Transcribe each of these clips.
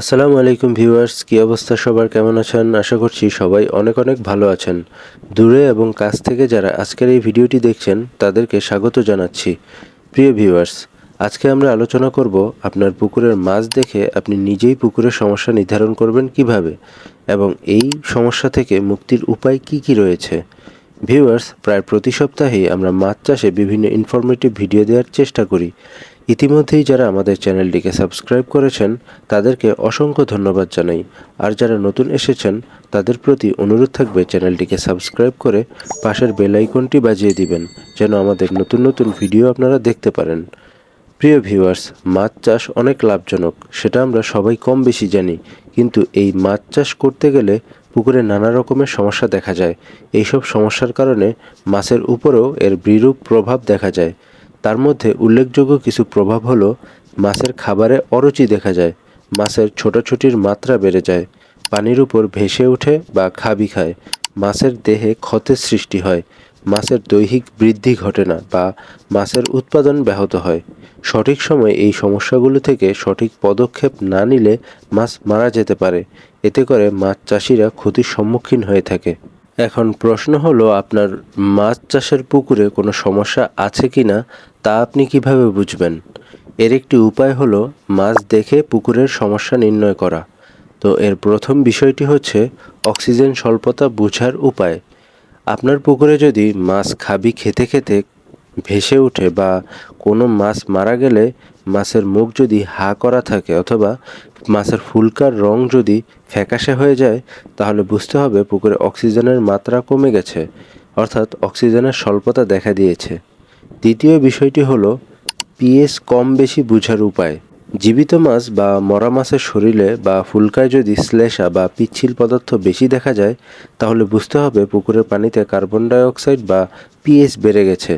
আসসালামু আলাইকুম ভিউয়ার্স, কী অবস্থা সবার? কেমন আছেন? আশা করছি সবাই অনেক অনেক ভালো আছেন। দূরে এবং কাছ থেকে যারা আজকের এই ভিডিওটি দেখছেন, তাদেরকে স্বাগত জানাচ্ছি। প্রিয় ভিউয়ার্স, আজকে আমরা আলোচনা করব আপনার পুকুরের মাছ দেখে আপনি নিজেই পুকুরের সমস্যা নির্ধারণ করবেন কীভাবে এবং এই সমস্যা থেকে মুক্তির উপায় কি কি রয়েছে। ভিউয়ার্স, প্রায় প্রতি সপ্তাহেই আমরা মাছ চাষে বিভিন্ন ইনফরমেটিভ ভিডিও দেওয়ার চেষ্টা করি। ইতিমধ্যেই যারা আমাদের চ্যানেলটিকে সাবস্ক্রাইব করেছেন, তাদেরকে অসংখ্য ধন্যবাদ জানাই। আর যারা নতুন এসেছেন, তাদের প্রতি অনুরোধ থাকবে চ্যানেলটিকে সাবস্ক্রাইব করে পাশের বেল আইকনটি বাজিয়ে দিবেন, যেন আমাদের নতুন নতুন ভিডিও আপনারা দেখতে পারেন। প্রিয় ভিউয়ার্স, মাছ চাষ অনেক লাভজনক, সেটা আমরা সবাই কম বেশি জানি, কিন্তু এই মাছ চাষ করতে গেলে পুকুরে নানা রকমের সমস্যা দেখা যায়। এইসব সমস্যার কারণে মাছের উপরেও এর বিরূপ প্রভাব দেখা যায়। তার মধ্যে উল্লেখযোগ্য কিছু প্রভাব হলো মাছের খাবারে অরুচি দেখা যায়, মাছের ছোটাছুটির মাত্রা বেড়ে যায়, পানির উপর ভেসে ওঠে বা খাবি খায়, মাছের দেহে ক্ষতের সৃষ্টি হয়, মাছের দৈহিক বৃদ্ধি ঘটে না বা মাছের উৎপাদন ব্যাহত হয়। সঠিক সময়ে এই সমস্যাগুলো থেকে সঠিক পদক্ষেপ না নিলে মাছ মারা যেতে পারে, এতে করে মাছ চাষিরা ক্ষতির সম্মুখীন হয়ে থাকে। এখন প্রশ্ন হলো, আপনার মাছ চাষের পুকুরে কোনো সমস্যা আছে কি না তা আপনি কীভাবে বুঝবেন? এর একটি উপায় হলো মাছ দেখে পুকুরের সমস্যা নির্ণয় করা। তো এর প্রথম বিষয়টি হচ্ছে অক্সিজেন স্বল্পতা বোঝার উপায়। আপনার পুকুরে যদি মাছ খাবি খেতে খেতে ভেসে ওঠে বা কোনো মাছ মারা গেলে মাছের মুখ যদি হা করা থাকে অথবা মাছের ফুলকার রং যদি ফ্যাকাশে হয়ে যায়, তাহলে বুঝতে হবে পুকুরে অক্সিজেনের মাত্রা কমে গেছে, অর্থাৎ অক্সিজেনের স্বল্পতা দেখা দিয়েছে। দ্বিতীয় বিষয়টি হলো, পিএস কম বেশি বোঝার উপায়। জীবিত মাছ বা মরা মাছের শরীরে বা ফুলকায় যদি শ্লেষা বা পিচ্ছিল পদার্থ বেশি দেখা যায়, তাহলে বুঝতে হবে পুকুরের পানিতে কার্বন ডাইঅক্সাইড বা পিএস বেড়ে গেছে।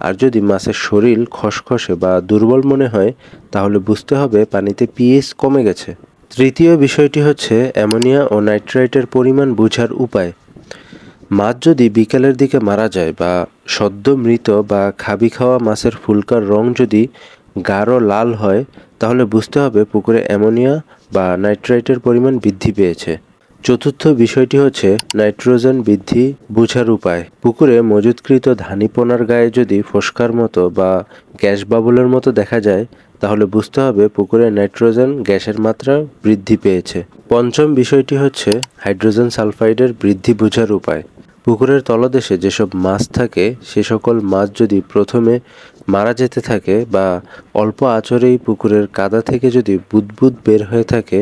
আর যদি মাছের শরীর খসখসে বা দুর্বল মনে হয়, তাহলে বুঝতে হবে পানিতে পিএস কমে গেছে। তৃতীয় বিষয়টি হচ্ছে অ্যামোনিয়া ও নাইট্রাইটের পরিমাণ বোঝার উপায়। মাছ যদি বিকেলের দিকে মারা যায় বা সদ্য মৃত বা খাবি খাওয়া মাছের ফুলকার রং যদি গাঢ় লাল হয়, তাহলে বুঝতে হবে পুকুরে অ্যামোনিয়া বা নাইট্রাইটের পরিমাণ বৃদ্ধি পেয়েছে। চতুর্থ বিষয়টি হচ্ছে নাইট্রোজেন বৃদ্ধি বোঝার উপায়। পুকুরে মজুতকৃত ধানিপোনার গায়ে যদি ফোসকার মতো বা গ্যাস বাবলের মতো দেখা যায়, তাহলে বুঝতে হবে পুকুরে নাইট্রোজেন গ্যাসের মাত্রা বৃদ্ধি পেয়েছে। পঞ্চম বিষয়টি হচ্ছে হাইড্রোজেন সালফাইডের বৃদ্ধি বোঝার উপায়। পুকুরের তলদেশে যেসব মাছ থাকে, সে সকল মাছ যদি প্রথমে মারা যেতে থাকে বা অল্প আচরেই পুকুরের কাদা থেকে যদি বুদবুদ বের হয়ে থাকে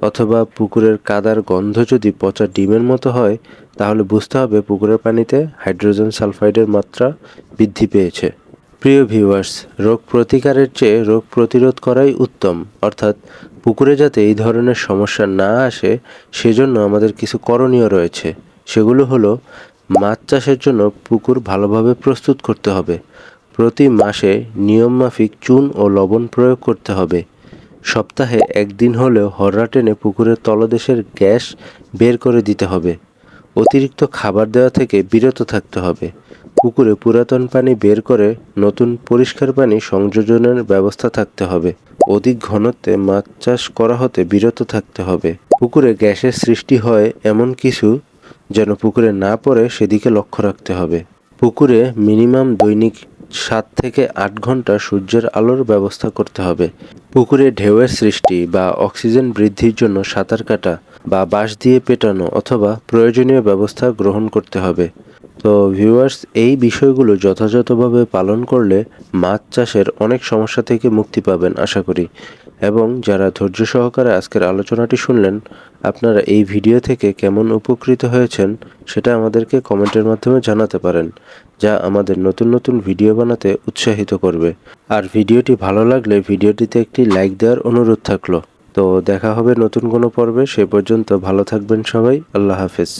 অথবা পুকুরের কাদার গন্ধ যদি পচা ডিমের মতো হয়, তাহলে বুঝতে হবে পুকুরের পানিতে হাইড্রোজেন সালফাইডের মাত্রা বৃদ্ধি পেয়েছে। প্রিয় ভিউয়ার্স, রোগ প্রতিকারের চেয়ে রোগ প্রতিরোধ করাই উত্তম। অর্থাৎ পুকুরে যাতে এই ধরনের সমস্যা না আসে, সেজন্য আমাদের কিছু করণীয় রয়েছে। সেগুলো হলো, মাছ চাষের জন্য পুকুর ভালোভাবে প্রস্তুত করতে হবে। প্রতি মাসে নিয়মমাফিক চুন ও লবণ প্রয়োগ করতে হবে। সপ্তাহে একদিন হলেও হররা টেনে পুকুরের তলদেশের গ্যাস বের করে দিতে হবে। অতিরিক্ত খাবার দেওয়া থেকে বিরত থাকতে হবে। পুকুরে পুরাতন পানি বের করে নতুন পরিষ্কার পানি সংযোজনের ব্যবস্থা থাকতে হবে। অধিক ঘনত্বে মাছ চাষ করা হতে বিরত থাকতে হবে। পুকুরে গ্যাসের সৃষ্টি হয় এমন কিছু যেন পুকুরে না পড়ে সেদিকে লক্ষ্য রাখতে হবে। পুকুরে মিনিমাম দৈনিক সাত থেকে আট ঘণ্টা সূর্যের আলোর ব্যবস্থা করতে হবে। পুকুরে ঢেউয়ের সৃষ্টি বা অক্সিজেন বৃদ্ধির জন্য সাঁতার কাটা বা বাঁশ দিয়ে পেটানো অথবা প্রয়োজনীয় ব্যবস্থা গ্রহণ করতে হবে। তো ভিউয়ার্স এই বিষয়গুলো যথাযথভাবে পালন করলে মাছ চাষের অনেক সমস্যা থেকে মুক্তি পাবেন আশা করি। এবং যারা ধৈর্য সহকারে আজকের আলোচনাটি শুনলেন, আপনারা এই ভিডিও থেকে কেমন উপকৃত হয়েছেন সেটা আমাদেরকে কমেন্টের মাধ্যমে জানাতে পারেন, যা আমাদের নতুন নতুন ভিডিও বানাতে উৎসাহিত করবে। আর ভিডিওটি ভালো লাগলে ভিডিওটিতে একটি লাইক দেওয়ার অনুরোধ থাকল। তো দেখা হবে নতুন কোনো পর্বে, সে পর্যন্ত ভালো থাকবেন সবাই, আল্লাহ হাফেজ।